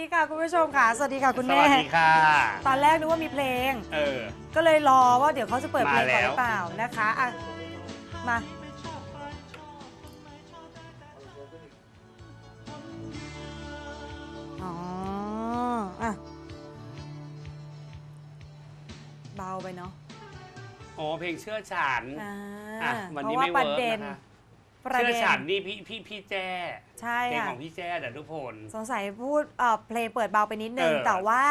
ดีค่ะคุณผู้ชมค่ะ สวัสดีค่ะคุณสแม่วัสดีค่ะ ตอนแรกนึกว่ามีเพลง เออ ก็เลยรอว่าเดี๋ยวเขาจะเปิดเพลงก่อนมาแล้วหรือเปล่านะคะอะมาอ๋ออะเบาไปเนาะโอ้เพลงเชื่อฉันอ่าอะวันนี้เพราะไม่ว่าปเวิระร์กเด็นนะคะ ประเชื่อเด็นฉันนี่พี่พี่พี่แจ้ใช่เพลงค่ะ ของพี่แจ้เดี๋ยวทุกคนสงสัยพูดเอ่อเพลงเปิดเบาไปนิดนึง เออแต่ว่า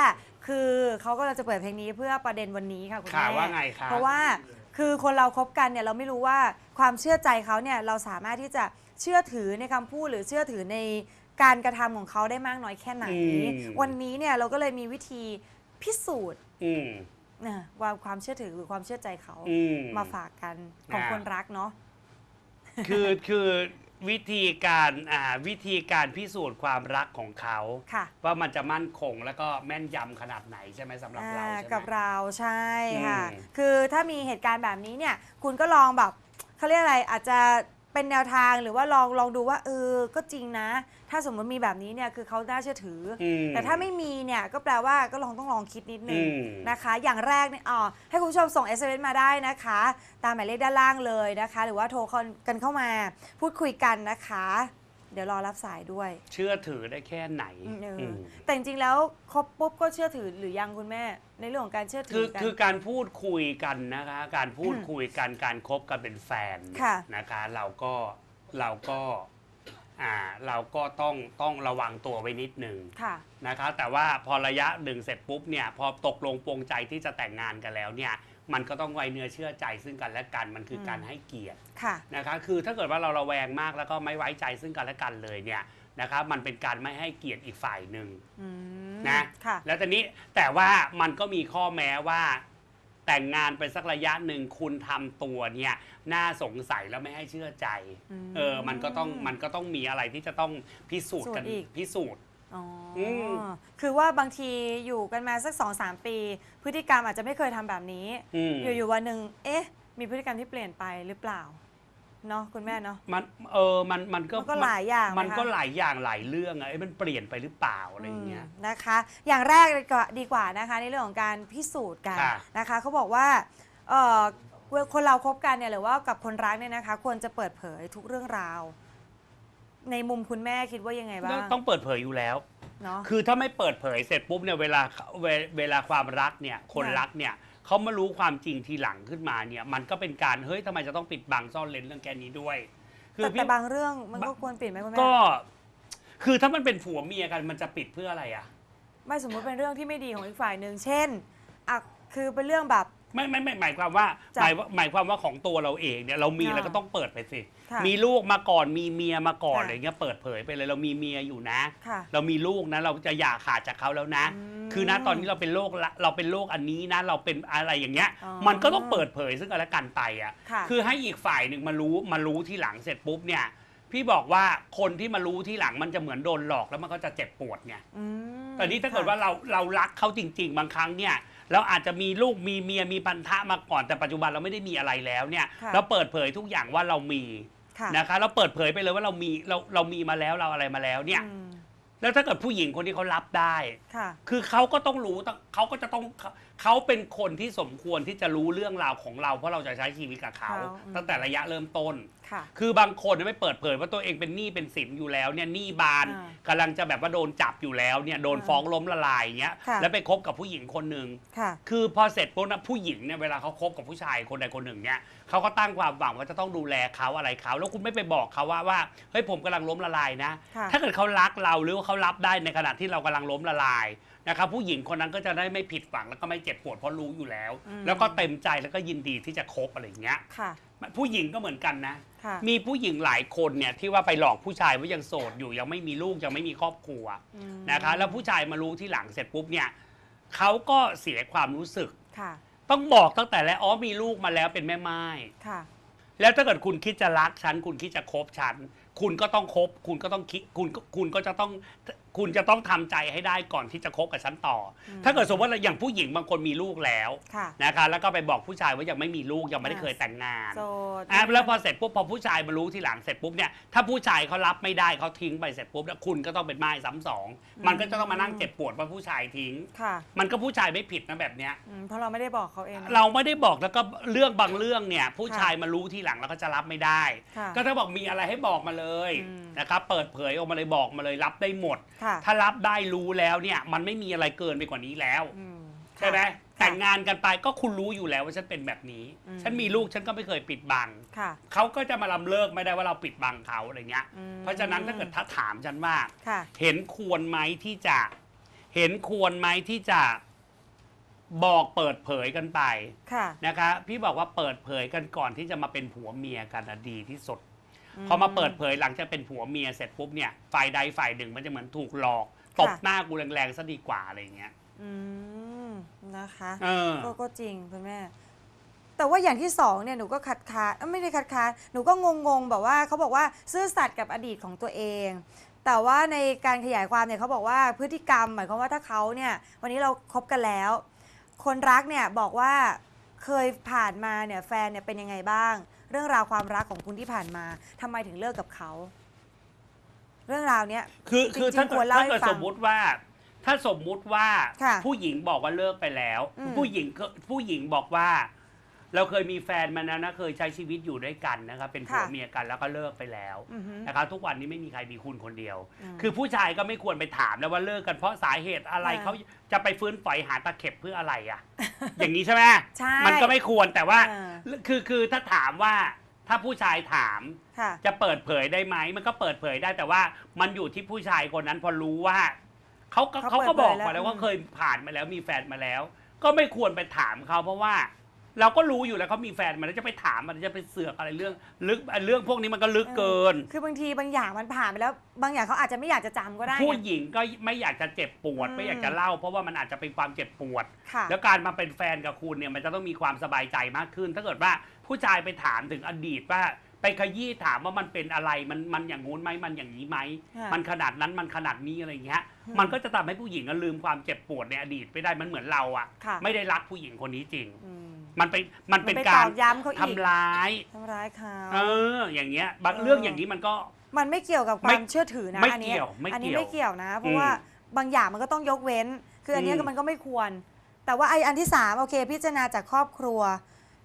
คือเขาก็จะเปิดเพลงนี้เพื่อประเด็นวันนี้ค่ะคุณค่ะแม่ว่าไงคะเพราะว่าคือคนเราคบกันเนี่ยเราไม่รู้ว่าความเชื่อใจเขาเนี่ยเราสามารถที่จะเชื่อถือในคำพูดหรือเชื่อถือในการกระทำของเขาได้มากน้อยแค่ไหนวันนี้เนี่ยเราก็เลยมีวิธีพิสูจน์อืมนะว่าความเชื่อถือหรือความเชื่อใจเขาอืม มาฝากกันของอ่าคนรักเนาะ คือคือวิธีการอ่าวิธีการพิสูจน์ความรักของเขา ค่ะว่ามันจะมั่นคงแล้วก็แม่นยำขนาดไหนใช่ไหมสำหรับเราอ่าใช่ไหม กับเราใช่ค่ะ อืม คือถ้ามีเหตุการณ์แบบนี้เนี่ย คุณก็ลองแบบเขาเรียกอะไรอาจจะ เป็นแนวทางหรือว่าลองลองดูว่าเออก็จริงนะ ถ้าสมมติมีแบบนี้เนี่ยคือเขาน่าเชื่อถือออืมแต่ถ้าไม่มีเนี่ยก็แปลว่าก็ลองต้องลองคิดนิดนึงอืม นะคะ อย่างแรกเนี่ยอ๋อให้คุณผู้ชมส่ง SMS มาได้นะคะ ตามหมายเลขด้านล่างเลยนะคะ หรือว่าโทรกันเข้ามาพูดคุยกันนะคะ เดี๋ยวรอรับสายด้วยเชื่อถือได้แค่ไหนอืมเออออืมแต่จริงๆแล้วคบปุ๊บก็เชื่อถือหรือยังคุณแม่ ในเรื่องของการเชื่อถืคืออกัน คือการพูดคุยกันนะคะ การพูดอืมคุยกันการคบกันเป็นแฟนเนี่ยค่ะ นะคะ เราก็เราก็อ่าเราก็ต้องต้องระวังตัวไว้นิดนึงค่ะ นะคะ แต่ว่าพอระยะหนึ่งเสร็จปุ๊บเนี่ยพอตกลงปรงใจที่จะแต่งงานกันแล้วเนี่ย มันก็ต้องไว้เนื้อเชื่อใจซึ่งกันและกันมันคืออมการให้เกียรติค่ะ นะคะคือถ้าเกิดว่าเราระแวงมากแล้วก็ไม่ไว้ใจซึ่งกันและกันเลยเนี่ยนะคะมันเป็นการไม่ให้เกียรติอีกฝ่ายหนึ่งอืมนะค่ะ แล้วตอนนี้แต่ว่ามันก็มีข้อแม้ว่า แต่งงานไปสักระยะหนึ่งคุณทำตัวเนี่ยน่าสงสัยแล้วไม่ให้เชื่อใจอืมเออ มันก็ต้องมันก็ต้องมีอะไรที่จะต้องพิสูจน์กันพิสูจน์ อีกพิสูจน์อ๋ออม คือว่าบางทีอยู่กันมาสักสองสามปี พฤติกรรมอาจจะไม่เคยทำแบบนี้ อืมอยู่ๆวันหนึ่งเอ๊ะ มีพฤติกรรมที่เปลี่ยนไปหรือเปล่าเนาะคุณแม่เนาะ มันเออมันมันก็มันก็หลายอย่างมันนะคะ ก็หลายอย่างหลายเรื่องอะเอ้ยมันเปลี่ยนไปหรือเปล่าอะไรอย่างเงี้ย มนะคะ อย่างแรกดีกว่าดีกว่านะคะ ในเรื่องของการพิสูจน์กันค่ะนะคะเขาบอกว่าเอ่อคนเราคบกันเนี่ยหรือว่ากับคนรักเนี่ยนะคะ ควรจะเปิดเผยทุกเรื่องราว ในมุมคุณแม่คิดว่ายังไงบ้างต้องเปิดเผยอยู่แล้ว เนาะ คือถ้าไม่เปิดเผยเสร็จปุ๊บเนี่ยเวลาเวเวลาความรักเนี่ยคนค่ะรักเนี่ยเขามารู้ความจริงทีหลังขึ้นมาเนี่ยมันก็เป็นการเฮ้ยทำไมจะต้องปิดบังซ่อนเลนเรื่องแค่นี้ด้วย คือแต่พี่แต่บางเรื่องมันก็ควรปิดไหมคุณแม่ ก็ คือถ้ามันเป็นผัวเมียกันมันจะปิดเพื่ออะไรอะ ไม่สมมุติเป็นเรื่องที่ไม่ดีของอีกฝ่ายหนึ่งเช่นอะคือเป็นเรื่องแบบ ไม่ไม่ไม่หมายความว่าจ้ะหมายว่าหมายความว่าของตัวเราเองเนี่ยเรามีค่ะแล้วก็ต้องเปิดไปสิ ค่ะ มีลูกมาก่อนมีเมียมาก่อนค่ะ อะไรเงี้ยเปิดเผยไปเลยเรามีเมียอยู่นะ ค่ะ เรามีลูกนะเราจะหย่าขาดจากเขาแล้วนะ อืมคือนะตอนนี้เราเป็นโรคละเราเป็นโรคอันนี้นะเราเป็นอะไรอย่างเงี้ย อ๋อ มันก็ต้องเปิดเผยซึ่งกันและกันไปอะ ค่ะ คือให้อีกฝ่ายหนึ่งมารู้มารู้ที่หลังเสร็จปุ๊บเนี่ย พี่บอกว่าคนที่มารู้ที่หลังมันจะเหมือนโดนหลอกแล้วมันก็จะเจ็บปวดไงอืมแต่นี่ถ้าเกิดค่ะว่าเราเรารักเขาจริง ๆ บางครั้งเนี่ย เราอาจจะมีลูกมีเมียมีพันธะมาก่อนแต่ปัจจุบันเราไม่ได้มีอะไรแล้วเนี่ย ค่ะ เราเปิดเผยทุกอย่างว่าเรามีค่ะนะคะ เราเปิดเผยไปเลยว่าเรามีเราเรามีมาแล้วเราอะไรมาแล้วเนี่ย อืมแล้วถ้าเกิดผู้หญิงคนที่เขารับได้ ค่ะ คือเขาก็ต้องรู้ต้องเขาก็จะต้อง เขาเขาเป็นคนที่สมควรที่จะรู้เรื่องราวของเรา เพราะเราจะใช้ชีวิตกับเขา เขาอืม ตั้งแต่ระยะเริ่มต้น ค่ะ คือบางคนไม่เปิดเผยว่าตัวเองเป็นหนี้เป็นสินอยู่แล้วเนี่ยหนี้บานอ่ากำลังจะแบบว่าโดนจับอยู่แล้วเนี่ยโดนอ่าฟ้องล้มละลายอย่างเงี้ยค่ะ แล้วไปคบกับผู้หญิงคนหนึ่ง ค่ะ คือพอเสร็จปุ๊บนะผู้หญิงเนี่ยเวลาเขาคบกับผู้ชายคนใดคนหนึ่งเนี่ยเขาก็ตั้งความหวังว่าจะต้องดูแลเขาอะไรเขาแล้วคุณไม่ไปบอกเขาว่าว่าเฮ้ยผมกำลังล้มละลายนะ ค่ะ ถ้าเกิดเขารักเราหรือว่าเขารับได้ในขณะที่เรากำลังล้มละลายนะครับผู้หญิงคนนั้นก็จะได้ไม่ผิดหวังแล้วก็ไม่เจ็บปวดเพราะรู้อยู่แล้ว อืม แล้วก็เต็มใจแล้วก็ยินดีที่จะคบอะไรอย่างเงี้ย ค่ะ ผู้หญิงก็เหมือนกันนะ ค่ะ มีผู้หญิงหลายคนเนี่ยที่ว่าไปหลอกผู้ชายว่ายังโสดอยู่ยังไม่มีลูกยังไม่มีครอบครัวอืมนะคะ แล้วผู้ชายมารู้ที่หลังเสร็จปุ๊บเนี่ยเขาก็เสียความรู้สึก ค่ะ ต้องบอกตั้งแต่แรกอ๋อมีลูกมาแล้วเป็นแม่ไม้ค่ะ แล้วถ้าเกิดคุณคิดจะรักฉันคุณคิดจะคบฉัน คุณก็ต้องคบ คุณก็ต้องคิดคุณก็คุณก็จะต้อง คุณจะต้องทำใจให้ได้ก่อนที่จะคบกับฉันต่ออมถ้าเกิดสมมติว่าอย่างผู้หญิงบางคนมีลูกแล้วค่ะนะคะแล้วก็ไปบอกผู้ชายว่ายังไม่มีลูกยังไม่ได้อ่าเคยแต่งงานโสด อะแล้วพอเสร็จปุ๊บพอผู้ชายมารู้ทีหลังเสร็จปุ๊บเนี่ยถ้าผู้ชายเขารับไม่ได้เขาทิ้งไปเสร็จปุ๊บแล้วคุณก็ต้องเป็นไม้ซ้ำสองมันก็จะต้องมานั่งเจ็บปวดว่าผู้ชายทิ้ง ค่ะมันก็ผู้ชายไม่ผิดนะแบบเนี้ย อืมเพราะเราไม่ได้บอกเขาเองนะ เราไม่ได้บอกแล้วก็เรื่องบางเรื่องเนี่ย ผู้ชายมารู้ทีหลังแล้วก็จะรับไม่ได้ ค่ะก็ถ้าบอกมีอะไรให้บอกมาเลยอืมนะครับเปิดเผยออกมาเลยบอกมาเลยรับได้หมดค่ะถ้ารับได้รู้แล้วเนี่ยมันไม่มีอะไรเกินไปกว่านี้แล้ว อืมใช่ไหมค่ะแต่งงานกันไปก็คุณรู้อยู่แล้วว่าฉันเป็นแบบนี้อืมฉันมีลูกฉันก็ไม่เคยปิดบัง ค่ะ เขาก็จะมาลำเลิกไม่ได้ว่าเราปิดบังเขาอะไรเงี้ย อืม เพราะฉะนั้นถ้าเกิดถ้าถามฉันว่า ค่ะ เห็นควรไหมที่จะ เห็นควรไหมที่จะบอกเปิดเผยกันไปค่ะ นะคะ พี่บอกว่าเปิดเผยกันก่อนที่จะมาเป็นผัวเมียกันนะดีที่สุด พอมาเปิดเผยหลังจากเป็นผัวเมียเสร็จปุ๊บเนี่ยฝ่ายใดฝ่ายหนึ่งมันจะเหมือนถูกหลอกตบหน้ากูแรงๆซะดีกว่าอะไรเงี้ยอืมนะคะเออก็ก็จริงคุณแม่ แต่ว่าอย่างที่สองเนี่ยหนูก็คัดค้านเอ้ยไม่ได้คัดค้านหนูก็งงๆแบบว่าเขาบอกว่าซื่อสัตย์กับอดีตของตัวเอง แต่ว่าในการขยายความเนี่ยเขาบอกว่าพฤติกรรม หมายความว่าถ้าเขาเนี่ย วันนี้เราคบกันแล้ว คนรักเนี่ยบอกว่า เคยผ่านมาเนี่ยแฟนเนี่ยเป็นยังไงบ้าง เรื่องราวความรักของคุณที่ผ่านมาทำไมถึงเลิกกับเขา เรื่องราวเนี้ย คือคือจริงๆถ้าเกิควดรเล่าถ้าเกิดให้ฟังสมมุติว่า ถ้าสมมุติว่าค่ะผู้หญิงบอกว่าเลิกไปแล้ว อืม ผู้หญิงก็ผู้หญิงบอกว่า เราเคยมีแฟนมานะนะเคยใช้ชีวิตอยู่ด้วยกันนะครับเป็นผัวเมียกันแล้วก็เลิกไปแล้วอือฮึนะครับทุกวันนี้ไม่มีใครมีคุณคนเดียว อืมคือผู้ชายก็ไม่ควรไปถามแล้วว่าเลิกกันเพราะสาเหตุอะไรอ่าเขาจะไปฟื้นฝอยหาตะเข็บเพื่ออะไรอะ อย่างนี้ใช่ไหมใช่มันก็ไม่ควรแต่ว่าอ่า คือคือถ้าถามว่าถ้าผู้ชายถาม ค่ะ จะเปิดเผยได้ไหมมันก็เปิดเผยได้แต่ว่ามันอยู่ที่ผู้ชายคนนั้นพอรู้ว่าเขาก็เขาเขาก็เปิบดอกเผยแล้วมาแล้วว่าอืม เคยผ่านมาแล้วมีแฟนมาแล้ว ก็ไม่ควรไปถามเขาเพราะว่า เราก็รู้อยู่แล้วเขามีแฟนมาแล้วจะไปถามมันจะไปเสือกอะไรเรื่อง ลึกเรื่องพวกนี้มันก็ลึกเกิน คือบางทีบางอย่างมันผ่านไปแล้ว บางอย่างเขาอาจจะไม่อยากจะจำก็ได้ไง ผู้หญิงก็ไม่อยากจะเจ็บปวด อืมไม่อยากจะเล่า เพราะว่ามันอาจจะเป็นความเจ็บปวด ค่ะแล้วการมาเป็นแฟนกับคุณเนี่ยมันจะต้องมีความสบายใจมากขึ้น ถ้าเกิดว่าผู้ชายไปถามถึงอดีตว่า ไปขยี้ถามว่ามันเป็นอะไรมันมันอย่างงู้นไหมมันอย่างนี้ไหมค่ะ มันขนาดนั้นมันขนาดนี้อะไรอย่างเงี้ยอืมมันก็จะทำให้ผู้หญิงอะลืมความเจ็บปวดในอดีตไปได้มันเหมือนเราอะค่ะ ไม่ได้รักผู้หญิงคนนี้จริง อืม มันเป็นมันเป็นไปการตอกย้ำเขาอีก ทำร้าย ทำร้ายเขาเออ อย่างเงี้ยบางเออเรื่องอย่างนี้มันก็ มันไม่เกี่ยวกับคไม่วามเชื่อถือนะไม่อันนี้เกี่ยวไม่อันนี้เกี่ยวไม่เกี่ยวนะ เพราะอืมว่าบางอย่างมันก็ต้องยกเว้น คืออันเนี้ยอืม มันก็ไม่ควร แต่ว่าไออันที่สามโอเค พิจารณาจากครอบครัว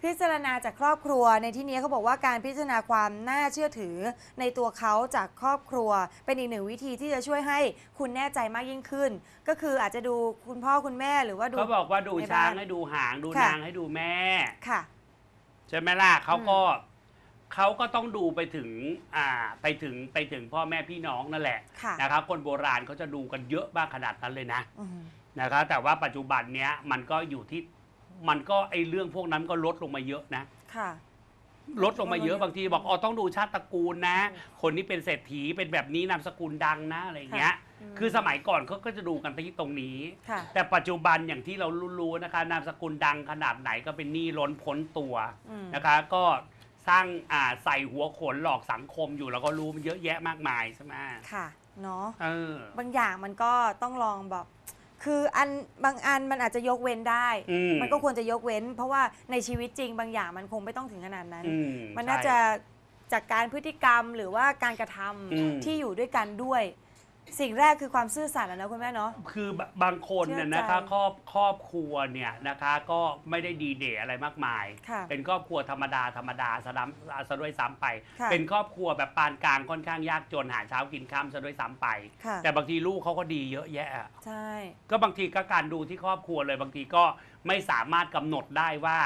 พิจารณาจากครอบครัว ในที่นี้เขาบอกว่าการพิจารณาความน่าเชื่อถือ ในตัวเขาจากครอบครัว เป็นอีกหนึ่งวิธีที่จะช่วยให้คุณแน่ใจมากยิ่งขึ้น ก็คืออาจจะดูคุณพ่อคุณแม่หรือว่าดูเขาบอกว่าดูในช้างบ้านให้ดูหางดูค่ะ นางให้ดูแม่ ค่ะ ใช่ไหมล่ะเขาก็เขาก็ต้องดูไปถึงอ่าไปถึงไปถึงพ่อแม่พี่น้องนั่นแหละค่ะ นะครับ คนโบราณเขาจะดูกันเยอะมากขนาดนั้นเลยนะ อืม นะครับแต่ว่าปัจจุบันเนี้ยมันก็อยู่ที่ มันก็ไอเรื่องพวกนั้นก็ลดลงมาเยอะนะ ค่ะ ลดลงมาเยอะบางทีบอกอ๋อต้องดูชาติตระกูลนะ คนนี้เป็นเศรษฐีเป็นแบบนี้นามสกุลดังนะอะไรอย่างเงี้ยอืมคือสมัยก่อนเขาก็จะดูกันที่ตรงนี้ ค่ะ แต่ปัจจุบันอย่างที่เรารู้ๆนะคะนามสกุลดังขนาดไหนก็เป็นหนี้ล้นพ้นตัวอืมนะคะ ก็สร้างอ่าใส่หัวโขนหลอกสังคมอยู่แล้วก็รู้มันเยอะแยะมากมายใช่ไหมค่ะ เนาะ เออบางอย่างมันก็ต้องลองแบบ คืออันบางอันมันอาจจะยกเว้นได้ อืม มันก็ควรจะยกเว้น เพราะว่าในชีวิตจริงบางอย่างมันคงไม่ต้องถึงขนาดนั้น อืมันน่าจะจากการพฤติกรรมหรือว่าการกระทำอืม ที่อยู่ด้วยกันด้วย สิ่งแรกคือความซื่อสัตย์อะนะคุณแม่เนาะ คือบางคนเนี่ยนะคะเชื่อใจครอบครอบครัวเนี่ยนะคะก็ไม่ได้ดีเดย์อะไรมากมาย ค่ะเป็นครอบครัวธรรมดาธรรมดาสะดัมซะด้วยซ้ำไป ค่ะ เป็นครอบครัวแบบปานกลางค่อนข้างยากจนหาเช้ากินค่ำซะด้วยซ้ำไป ค่ะ แต่บางทีลูกเขาก็ดีเยอะแยะอะใช่ ก็บางทีก็การดูที่ครอบครัวเลยบางทีก็ไม่สามารถกำหนดได้ว่า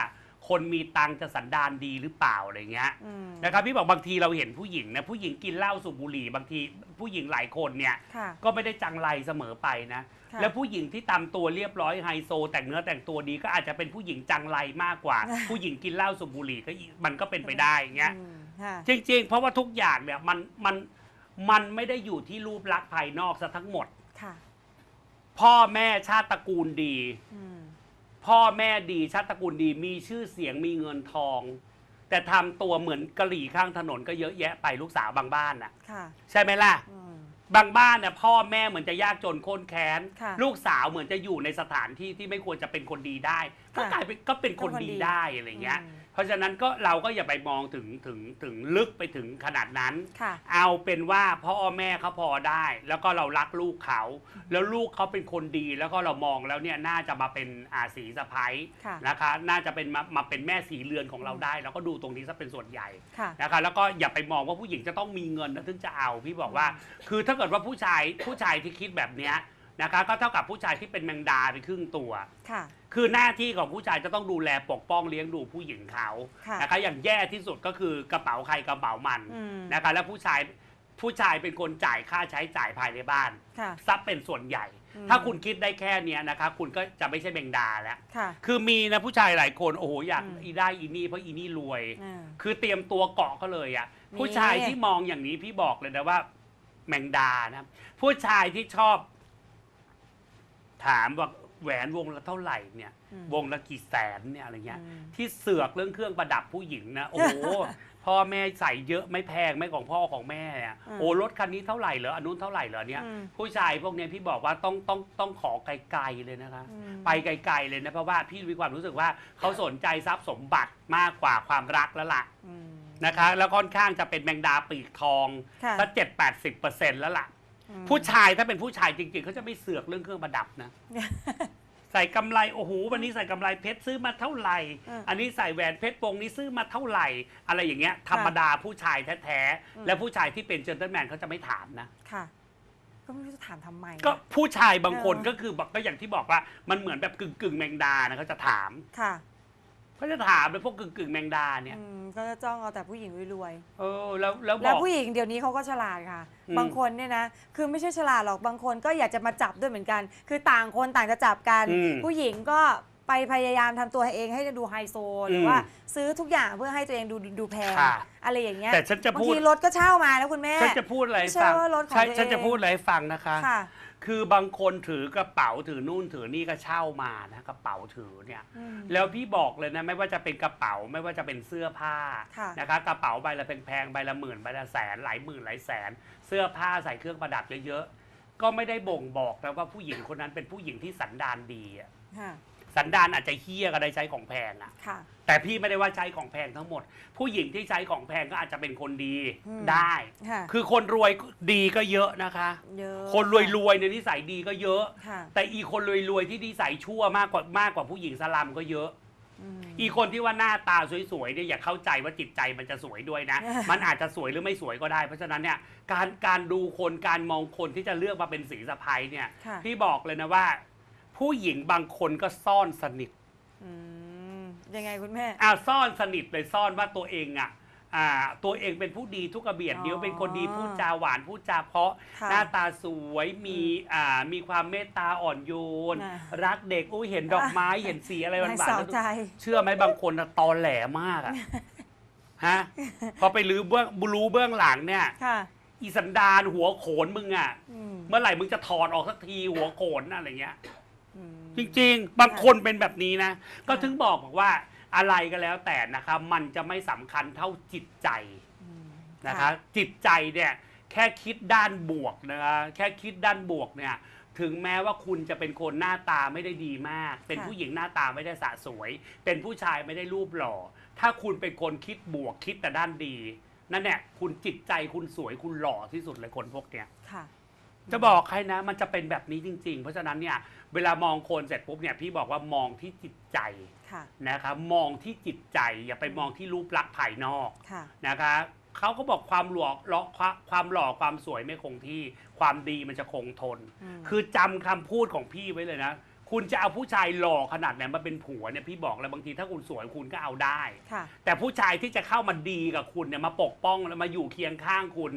คนมีตังค์จะสันดานดีหรือเปล่าอะไรเงี้ยอืมนะครับพี่บอกบางทีเราเห็นผู้หญิงนะผู้หญิงกินเหล้าสูบบุหรี่บางทีผู้หญิงหลายคนเนี่ย ค่ะ ก็ไม่ได้จังไรเสมอไปนะ ค่ะ แล้วผู้หญิงที่ตำตัวเรียบร้อยไฮโซ แต่งเนื้อแต่งตัวดีก็อาจจะเป็นผู้หญิงจังไรมากกว่า ผู้หญิงกินเหล้าสูบบุหรี่ก็อีกมันก็เป็นไปได้อย่างเงี้ย อืมค่ะ จริงๆ เพราะว่าทุกอย่างเนี่ยมันมันมันไม่ได้อยู่ที่รูปลักษณ์ภายนอกซะทั้งหมด ค่ะ พ่อแม่ชาติตระกูลดี อืม พ่อแม่ดีชาติตระกูลดีมีชื่อเสียงมีเงินทอง แต่ทำตัวเหมือนกะหรี่ข้างถนนก็เยอะแยะไปลูกสาวบางบ้านน่ะ ค่ะใช่ไหมล่ะ อืม บางบ้านเนี่ยพ่อแม่เหมือนจะยากจนโคนแค้น ค่ะ ลูกสาวเหมือนจะอยู่ในสถานที่ที่ไม่ควรจะเป็นคนดีได้ ก็ค่ะกลายเป็นก็เป็นคนก็คนดีดีได้อะไรเงี้ยอืมเพราะฉะนั้นก็เราก็อย่าไปมองถึงถึงถึงลึกไปถึงขนาดนั้น ค่ะ เอาเป็นว่าพ่อแม่เขาพอได้ แล้วก็เรารักลูกเขา แล้วลูกเขาเป็นคนดีแล้วก็เรามองแล้วเนี่ยน่าจะมาเป็นอาสีสะพ้ายค่ะนะคะ น่าจะเป็นมามาเป็นแม่สีเรือนของเราได้ แล้วก็ดูตรงนี้ซะเป็นส่วนใหญ่ค่ะ นะคะ แล้วก็อย่าไปมองว่าผู้หญิงจะต้องมีเงินนะถึงจะเอาพี่บอกว่า คือถ้าเกิดว่าผู้ชายผู้ชายที่คิดแบบเนี้ย นะคะก็เท่ากับผู้ชายที่เป็นแมงดาไปครึ่งตัว ค่ะ คือหน้าที่ของผู้ชายจะต้องดูแลปกป้องเลี้ยงดูผู้หญิงเขาค่ะนะคะอย่างแย่ที่สุดก็คือกระเป๋าใครกระเป๋ามันอืม นะคะแล้วผู้ชายผู้ชายเป็นคนจ่ายค่าใช้จ่ายภายในบ้านค่ะ ซับเป็นส่วนใหญ่ อืม ถ้าคุณคิดได้แค่เนี้ยนะคะคุณก็จะไม่ใช่เบงดาแล้ว ค่ะ คือมีนะผู้ชายหลายคนโอ้โหอยากอืม อีได้อีนี่เพราะอีนี่รวย อ่า คือเตรียมตัวเกาะก็เลยอะมีผู้ชายที่มองอย่างนี้พี่บอกเลยนะว่า แมงดานะผู้ชายที่ชอบ ถามว่าแหวนวงละเท่าไหร่เนี่ย อืมวงละกี่แสนเนี่ยอะไรเงี้ย อืม ที่เสือกเรื่องเครื่องประดับผู้หญิงนะ โอ้โห พ่อแม่ใส่เยอะไม่แพงไม่ของพ่อของแม่เนี่ยอืมโอ้รถคันนี้เท่าไหร่เหรออันนู้นเท่าไหร่เหรอเนี่ย อืม ผู้ชายพวกเนี้ยพี่บอกว่าต้องต้องต้องขอไกลๆเลยนะคะ อืม ไปไกลๆเลยนะเพราะว่าพี่มีความรู้สึกว่าเขาสนใจทรัพย์สมบัติมากกว่าความรักแล้วล่ะอืมนะคะ แล้วค่อนข้างจะเป็นแมงดาปีกทองค่ะ สักเจ็ดแปดสิบเปอร์เซ็นต์แล้วล่ะอืม ผู้ชายถ้าเป็นผู้ชายจริงๆเขาจะไม่เสือกเรื่องเครื่องประดับนะ ใส่กำไรโอ้โหวันนี้ใส่กำไรเพชรซื้อมาเท่าไหร่ อืมอันนี้ใส่แหวนเพชรวงนี้ซื้อมาเท่าไหร่ อะไรอย่างเงี้ยธรรมดาผู้ชายแท้อืม ๆและผู้ชายที่เป็นเจนเตอร์แมนเขาจะไม่ถามนะ ค่ะ ก็ไม่รู้จะถามทำไมก็ผู้ชายบางคนเออก็คือบอกก็อย่างที่บอกว่ามันเหมือนแบบกึ่งกึ่งๆแมงดานะเขาจะถาม ค่ะ เขาจะถามเลยพวกกึ่งกึ่งๆแมงดาเนี่ย อืมก็จะจ้องเอาแต่ผู้หญิงรวยเออแล้วแล้วๆบแล้วอกผู้หญิงเดี๋ยวนี้เขาก็ฉลาดค่ะ อืม บางคนเนี่ยนะ คือไม่ใช่ฉลาดหรอกบางคนก็อยากจะมาจับด้วยเหมือนกัน คือต่างคนต่างจะจับกัน อืม ผู้หญิงก็ ไปพยายามทำตัวเองให้ดูไฮโซหรืออมว่า ซื้อทุกอย่างเพื่อให้ตัวเองดูดูแพงค่ะอะไรอย่างเงี้ยแต่ฉันจะบางพูดทีรถก็เช่ามาแล้วคุณแม่ ฉันจะพูดอะไรให้ไม่ใช่ฟังว่ารถของใช่ตัวเอง ฉันจะพูดอะไรให้ฟังนะคะ ค่ะ คือบางคนถือกระเป๋าถือนู่นถือนี่ก็เช่ามานะกระเป๋าถือเนี่ย อืม แล้วพี่บอกเลยนะไม่ว่าจะเป็นกระเป๋าไม่ว่าจะเป็นเสื้อผ้าค่ะ นะคะ กระเป๋าใบละแพงๆใบละหมื่นใบละแสนหลายหมื่นหลายแสน เสื้อผ้าใส่เครื่องประดับเยอะๆก็ไม่ได้บ่งบอกนะว่าผู้หญิงคนนั้นเป็นผู้หญิงที่สันดานดีอะ ค่ะ สันดานอาจจะเฮี้ยก็ได้ใช้ของแพงอะค่ะ แต่พี่ไม่ได้ว่าใช้ของแพงทั้งหมด ผู้หญิงที่ใช้ของแพงก็อาจจะเป็นคนดีอืม ได้ ค่ะคือคนรวยดีก็เยอะนะคะ เยอะคนรวยๆเนี่ยนิสัยดีก็เยอะ ค่ะแต่อีคนรวยๆที่นิสัยชั่วมากกว่ามากกว่าผู้หญิงสลัมก็เยอะอืมอีคนที่ว่าหน้าตาสวยๆเนี่ยอย่าเข้าใจว่าจิตใจมันจะสวยด้วยนะ มันอาจจะสวยหรือไม่สวยก็ได้ เพราะฉะนั้นเนี่ยการการดูคนการมองคนที่จะเลือกมาเป็นสีสะพายเนี่ยค่ะ พี่บอกเลยนะว่า ผู้หญิงบางคนก็ซ่อนสนิทอืมยังไงคุณแม่ อ่าซ่อนสนิทเลยซ่อนว่าตัวเองอะอ่าตัวเองเป็นผู้ดีทุกกระเบียดอ๋อนิ้วเป็นคนดีพูดจาหวานพูดจาเพราะค่ะหน้าตาสวยมีอ่ามีความเมตตาอ่อนโยน น่ะ รักเด็กอุ้ยเห็นดอกไม้เห็นสีอะไรหวานนายๆสาวแล้วใจ เชื่อไหมบางคนน่ะตอแหลมากอะ ฮะ พอไปรู้เบื้องรู้เบื้องหลังเนี่ย ค่ะอีสันดานหัวโขนมึงอะอืม เมื่อไหร่มึงจะถอดออกสักทีหัวโขนน่ะอะไรเงี้ยอืม จริงๆ บางคนเป็นแบบนี้นะ ก็ค่ะถึงบอกบอกว่าอะไรก็แล้วแต่นะคะมันจะไม่สำคัญเท่าจิตใจอืมนะคะ จิตใจเนี่ยแค่คิดด้านบวกนะคะแค่คิดด้านบวกเนี่ย ถึงแม้ว่าคุณจะเป็นคนหน้าตาไม่ได้ดีมาก เป็นผู้หญิงหน้าตาไม่ได้สะสวย เป็นผู้ชายไม่ได้รูปหล่อ ถ้าคุณเป็นคนคิดบวกคิดแต่ด้านดี นั่นเนี่ยคุณจิตใจคุณสวยคุณหล่อที่สุดเลยคนพวกเนี้ย ค่ะ จะบอกใครนะ มันจะเป็นแบบนี้จริง ๆ เพราะฉะนั้นเนี่ยเวลามองคนเสร็จปุ๊บเนี่ยพี่บอกว่ามองที่จิตใจค่ะ นะคะมองที่จิตใจอย่าไปมองที่รูปลักษณ์ภายนอกค่ะ นะคะเขาก็บอกความหล่อหล่อความความหล่อความสวยไม่คงที่ความดีมันจะคงทน อืม คือจำคำพูดของพี่ไว้เลยนะ คุณจะเอาผู้ชายหล่อขนาดไหนมาเป็นผัวเนี่ยพี่บอกเลยบางทีถ้าคุณสวยคุณก็เอาได้ ค่ะ แต่ผู้ชายที่จะเข้ามาดีกับคุณเนี่ยมาปกป้องแล้วมาอยู่เคียงข้างคุณ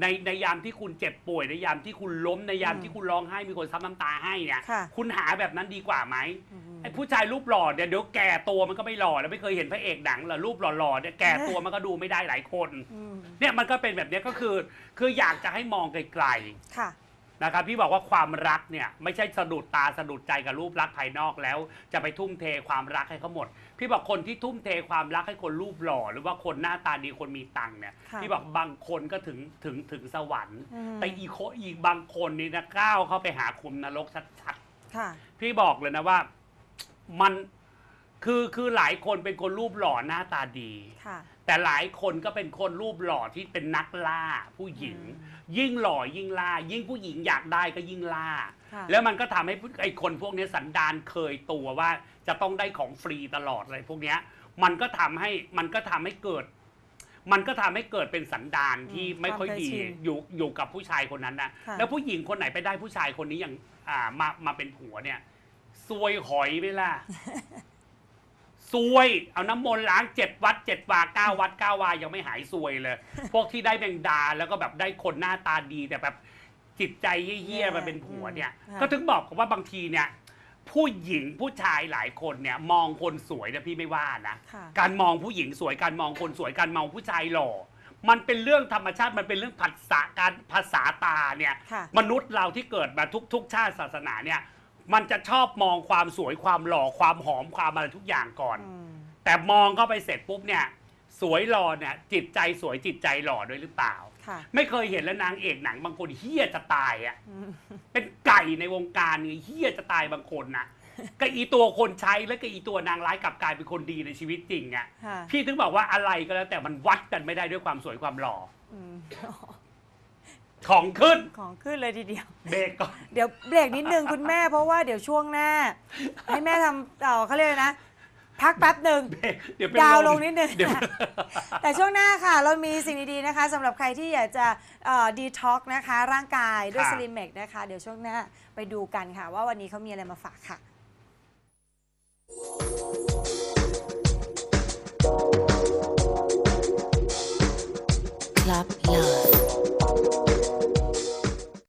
ในในยามที่คุณเจ็บป่วยในยามที่คุณล้มในยามอืมที่คุณร้องไห้มีคนซับน้ำตาให้เนี่ยค่ะ คุณหาแบบนั้นดีกว่าไหมอืมไอ้ผู้ชายรูปหล่อเนี่ยเดี๋ยวแก่ตัวมันก็ไม่หล่อแล้วไม่เคยเห็นพระเอกหนังเหรอรูปหล่อๆเนี่ยแก่ตัวมันก็ดูไม่ได้หลายคน อืมเนี่ยมันก็เป็นแบบเนี้ยก็คือ คืออยากจะให้มองไกลค่ะ ๆนะครับพี่บอกว่าความรักเนี่ยไม่ใช่สะดุดตาสะดุดใจกับรูปลักษณ์ภายนอกแล้ว จะไปทุ่มเทความรักให้เขาหมด พี่บอกคนที่ทุ่มเทความรักให้คนรูปหล่อ หรือว่าคนหน้าตาดีคนมีตังค์เนี่ยค่ะพี่บอกบางคนก็ถึงถึงถึงสวรรค์ อืม แต่อีกโคอีกบางคนนี่นะก้าวเข้าไปหาคุมนรกชัดๆ ค่ะ พี่บอกเลยนะว่ามันคือคือหลายคนเป็นคนรูปหล่อหน้าตาดี ค่ะ แต่หลายคนก็เป็นคนรูปหล่อที่เป็นนักล่าผู้หญิงยิ่งหล่อยิ่งล่า ยิ่งผู้หญิงอยากได้ก็ยิ่งล่า ค่ะ แล้วมันก็ทำให้ผู้ไอ้คนพวกนี้สันดานเคยตัวว่า จะต้องได้ของฟรีตลอดอะไรพวกเนี้ยมันก็ทำให้มันก็ทำให้เกิด มันก็ทำให้เกิดเป็นสันดานที่อืมไม่ค่อยความเคยดีชินอยู่อยู่กับผู้ชายคนนั้นนะค่ะ แล้วผู้หญิงคนไหนไปได้ผู้ชายคนนี้อย่างอ่ามามาเป็นผัวเนี่ยซวยหอยไปล่ะ ซวยเอาน้ำมนต์ล้างเจ็ดวัดเจ็ดวาเก้าวัดเก้าวายังไม่หายซวยเลย พวกที่ได้แมงดาแล้วก็แบบได้คนหน้าตาดีแต่แบบจิตใจเยี่ยๆมาเป็นผัวเนี่ย อืมก็ถึงบอกว่าบางทีเนี่ย ผู้หญิงผู้ชายหลายคนเนี่ยมองคนสวยเนี่ยพี่ไม่ว่านะ ค่ะ การมองผู้หญิงสวยการมองคนสวยการมองผู้ชายหล่อ มันเป็นเรื่องธรรมชาติมันเป็นเรื่องภาษาการภาษาตาเนี่ย ค่ะ มนุษย์เราที่เกิดมาทุกทุกชาติศาสนาเนี่ย มันจะชอบมองความสวยความหล่อความหอมความอะไรทุกอย่างก่อน อืม แต่มองเข้าไปเสร็จปุ๊บเนี่ย สวยหล่อเนี่ยจิตใจสวยจิตใจหล่อด้วยหรือเปล่า ค่ะ ไม่เคยเห็นแล้วนางเอกหนังบางคนเฮี้ยจะตายอะอืม เป็นไก่ในวงการไงเฮี้ยจะตายบางคนนะก็อีตัวคนใช้และก็อีตัวนางร้ายกลับกลายเป็นคนดีในชีวิตจริงอะค่ะพี่ถึงบอกว่าอะไรก็แล้วแต่มันวัดกันไม่ได้ด้วยความสวยความหล่ออืมของขึ้นของขึ้นเลยทีเดียว เบรกก่อน เดี๋ยวเบรกนิดนึงคุณแม่เพราะว่าเดี๋ยวช่วงหน้า ให้แม่ทำเอ่อเขาเรียกอะไรนะ พักแป๊บหนึ่งเบรกเดี๋ยวเป็นดาวมลงนิดนึงเดี๋ยวแต่ช่วงหน้าค่ะ เรามีสิ่งดีๆนะคะสำหรับใครที่อยากจะดีท็อกนะคะ ร่างกายด้วยค่ะสลิมเมกนะคะ เดี๋ยวช่วงหน้าไปดูกันค่ะ ว่าวันนี้เขามีอะไรมาฝากค่ะ Club Love.